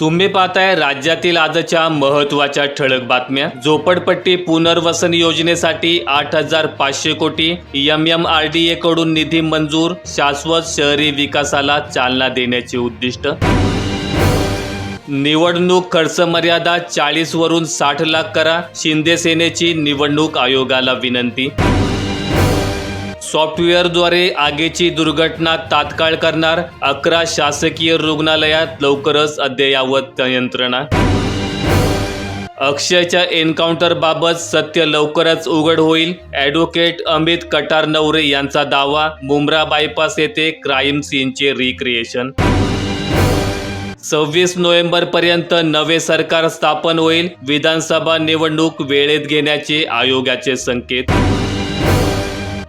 तुम्ही पाहताय राज्यातील आजच्या महत्त्वाच्या ठळक बातम्या. झोपडपट्टी पुनर्वसन योजनेसाठी आठ हजार पाचशे कोटी M M R D A कडून निधी मंजूर शाश्वत शहरी विकासाला चालना देण्याचे उद्दिष्ट. निवडणूक खर्च मर्यादा चाळीस वरून साठ लाख करा शिंदे सेनेची निवडणूक आयोगाला विनंती. सॉफ्टवेअरद्वारे आगीची दुर्घटना तात्काळ करणार अकरा शासकीय रुग्णालयात लवकरच अद्ययावत यंत्रणा. अक्षयच्या एन्काउंटरबाबत सत्य लवकरच उघड होईल. ॲडव्होकेट अमित कटार नवरे यांचा दावा मुंब्रा बायपास येथे क्राईम सीनचे रिक्रिएशन. सव्वीस नोव्हेंबरपर्यंत नवे सरकार स्थापन होईल. विधानसभा निवडणूक वेळेत घेण्याचे आयोगाचे संकेत.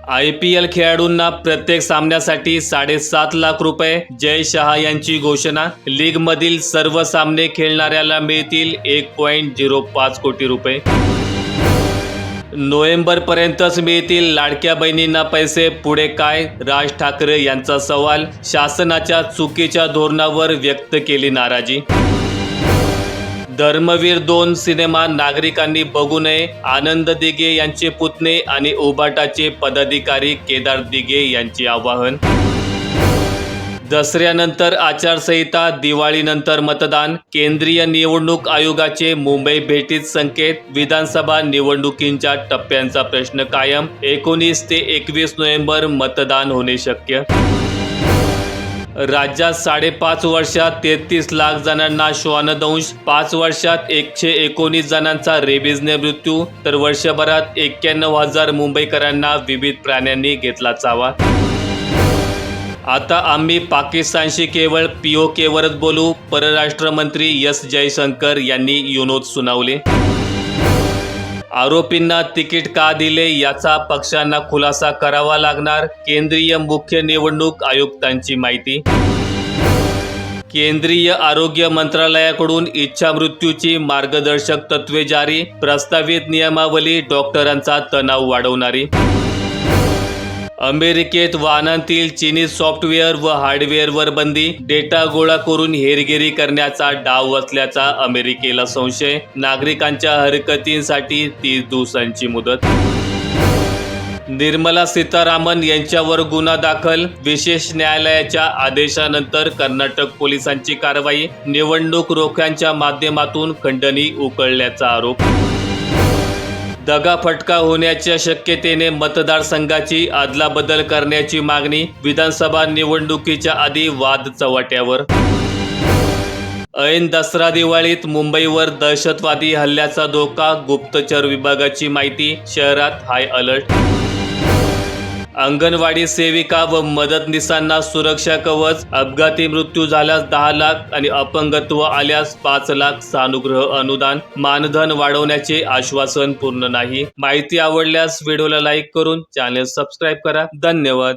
आय पी एल खेळाडूंना प्रत्येक सामन्यासाठी साडेसात लाख रुपये. जय शहा यांची घोषणा. लीगमधील सर्व सामने खेळणाऱ्याला मिळतील एक पॉईंट झिरो पाच कोटी रुपये. नोव्हेंबरपर्यंतच मिळतील लाडक्या बहिणींना पैसे. पुढे काय? राज ठाकरे यांचा सवाल. शासनाच्या चुकीच्या धोरणावर व्यक्त केली नाराजी. धर्मवीर दोन सिनेमा नागरिकांनी बघू नये. आनंद दिघे यांचे पुतणे आणि उबाटाचे पदाधिकारी केदार दिघे यांचे आवाहन. दसऱ्यानंतर आचारसंहिता दिवाळीनंतर मतदान. केंद्रीय निवडणूक आयोगाचे मुंबई भेटीत संकेत. विधानसभा निवडणुकींच्या टप्प्यांचा प्रश्न कायम. एकोणीस ते एकवीस नोव्हेंबर मतदान होणे शक्य. राज्यात साडेपाच वर्षात तेहतीस लाख जणांना श्वानदंश पाच वर्षात एकशे एकोणीस जणांचा रेबीजने मृत्यू तर वर्षभरात एक्क्याण्णव हजार मुंबईकरांना विविध प्राण्यांनी घेतला चावा. आता आम्ही पाकिस्तानशी केवळ पीओकेवरच बोलू परराष्ट्र मंत्री एस जयशंकर यांनी युनोद सुनावले. आरोपींना तिकीट का दिले याचा पक्षांना खुलासा करावा लागणार केंद्रीय मुख्य निवडणूक आयुक्तांची माहिती. केंद्रीय आरोग्य मंत्रालयाकडून इच्छा मृत्यूची मार्गदर्शक तत्वे जारी प्रस्तावित नियमावली डॉक्टरांचा तणाव वाढवणारी. अमेरिकेत वाहनांतील चीनी सॉफ्टवेअर व हार्डवेअरवर बंदी. डेटा गोळा करून हेरगिरी करण्याचा डाव असल्याचा अमेरिकेला संशय. नागरिकांच्या हरकतींसाठी तीस दिवसांची मुदत. निर्मला सीतारामन यांच्यावर गुन्हा दाखल. विशेष न्यायालयाच्या आदेशानंतर कर्नाटक पोलिसांची कारवाई. निवडणूक रोख्यांच्या माध्यमातून खंडणी उकळल्याचा आरोप. दगाफटका होण्याच्या शक्यतेने मतदारसंघाची अदलाबदल करण्याची मागणी विधानसभा निवडणुकीच्या आधी वाद चव्हाट्यावर. ऐन दसरा दिवाळीत मुंबईवर दहशतवादी हल्ल्याचा धोका गुप्तचर विभागाची माहिती शहरात हाय अलर्ट अंगणवाडी सेविका व मदतनीसांना सुरक्षा कवच अपघाती मृत्यू झाल्यास दहा लाख आणि अपंगत्व आल्यास पाच लाख सानुग्रह अनुदान मानधन वाढवण्याचे आश्वासन पूर्ण नाही. माहिती आवडल्यास व्हिडिओला लाईक करून चॅनल सबस्क्राईब करा. धन्यवाद.